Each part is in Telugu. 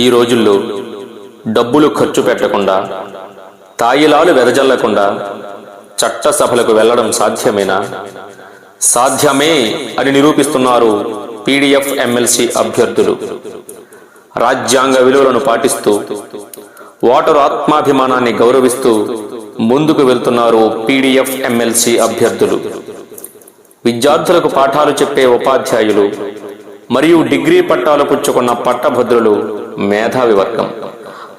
ఈ రోజుల్లో డబ్బులు ఖర్చు పెట్టకుండా తాయిలాలు వెదజల్లకుండా చట్టసభలకు వెళ్ళడం సాధ్యమేనా? సాధ్యమే అని నిరూపిస్తున్నారు పీడిఎఫ్ ఎమ్మెల్సీ అభ్యర్థులు. రాజ్యాంగ విలువలను పాటిస్తూ ఓటరు ఆత్మాభిమానాన్ని గౌరవిస్తూ ముందుకు వెళ్తున్నారు పీడిఎఫ్ ఎమ్మెల్సీ అభ్యర్థులు. విద్యార్థులకు పాఠాలు చెప్పే ఉపాధ్యాయులు మరియు డిగ్రీ పట్టాలు పుచ్చుకున్న పట్టభద్రులు మేధావి వర్గం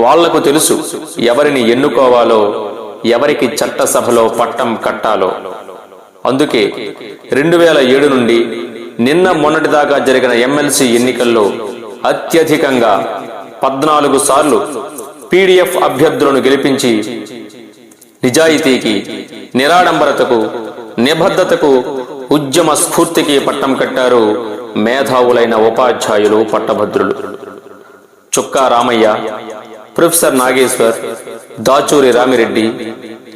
వాళ్ళకు తెలుసు ఎవరిని ఎన్నుకోవాలో ఎవరికి చట్టసభలో పట్టం కట్టాలో. అందుకే రెండు వేల ఏడు నుండి నిన్న మొన్నటిదాకా జరిగిన ఎమ్మెల్సీ ఎన్నికల్లో అత్యధికంగా పద్నాలుగు సార్లు పీడిఎఫ్ అభ్యర్థులను గెలిపించి నిజాయితీకి నిరాడంబరతకు నిబద్ధతకు ఉద్యమ స్ఫూర్తికి పట్టం కట్టారు మేధావులైన ఉపాధ్యాయులు పట్టభద్రులు. Chukka Ramaiah professor Nageshwar Dachuri Ramireddy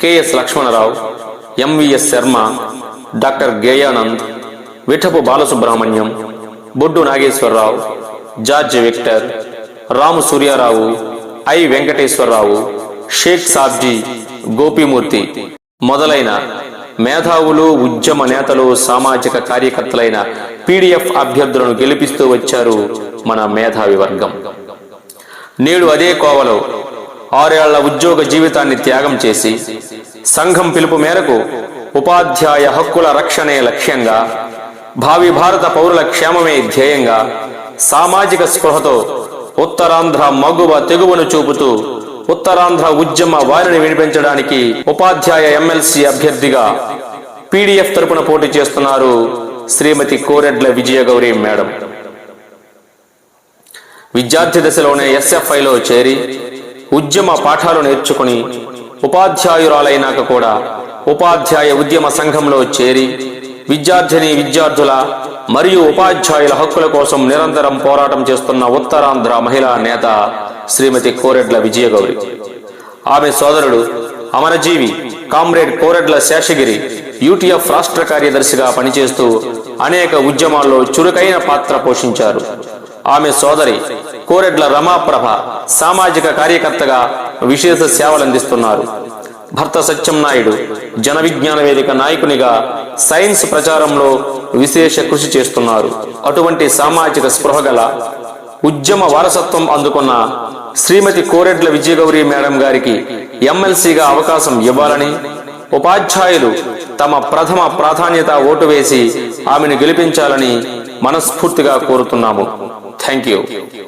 KS Lakshmanarao MVS Sharma doctor Geyanand Vithapu Balasubrahmanyam Boddu Nageswararao George Victor Ramu Suryarao I Venkateswararao Sheikh Sabji Gopimurthy మొదలైన మేధావులు ఉద్యమ నేతలు సామాజిక కార్యకర్తలైన పీడిఎఫ్ అభ్యర్థులను గెలిపిస్తూ వచ్చారు మన మేధావి వర్గం. నేడు అదే కోవలో ఆరేళ్ళ ఉద్యోగ జీవితాన్ని త్యాగం చేసి సంఘం పిలుపు మేరకు ఉపాధ్యాయ హక్కుల రక్షణే లక్ష్యంగా భావి భారత పౌరుల క్షేమమే ధ్యేయంగా సామాజిక స్పృహతో ఉత్తరాంధ్ర మగువ తెగువను చూపుతూ ఉత్తరాంధ్ర ఉద్యమ వారిని వినిపించడానికి ఉపాధ్యాయ ఎమ్మెల్సీ అభ్యర్థిగా పీడిఎఫ్ తరపున పోటీ చేస్తున్నారు శ్రీమతి కోరెడ్ల విజయగౌరి మేడం. విద్యార్థి దశలోనే ఎస్ఎఫ్ఐలో చేరి ఉద్యమ పాఠాలు నేర్చుకుని ఉపాధ్యాయురాలైనాక కూడా ఉపాధ్యాయ ఉద్యమ సంఘంలో చేరి విద్యార్థిని విద్యార్థుల మరియు ఉపాధ్యాయుల హక్కుల కోసం నిరంతరం పోరాటం చేస్తున్న ఉత్తరాంధ్ర మహిళా నేత శ్రీమతి కోరెడ్ల విజయగౌరి. ఆమె సోదరుడు అమరజీవి కామ్రేడ్ కోరెడ్ల శేషగిరి యూటీఎఫ్ రాష్ట్ర కార్యదర్శిగా పనిచేస్తూ అనేక ఉద్యమాల్లో చురుకైన పాత్ర పోషించారు. ఆమె సోదరి కోరెడ్ల రమాప్రభ సామాజిక కార్యకర్తగా విశేష సేవలందిస్తున్నారు భర్త సత్యం నాయుడు జన విజ్ఞాన వేదిక నాయకునిగా సైన్స్ ప్రచారంలో విశేష కృషి చేస్తున్నారు. అటువంటి సామాజిక స్పృహ గల ఉద్యమ వారసత్వం అందుకున్న శ్రీమతి కోరెడ్ల విజయగౌరి మేడం గారికి ఎమ్మెల్సీగా అవకాశం ఇవ్వాలని ఉపాధ్యాయులు తమ ప్రథమ ప్రాధాన్యత ఓటు వేసి ఆమెను గెలిపించాలని మనస్ఫూర్తిగా కోరుతున్నాము. Thank you.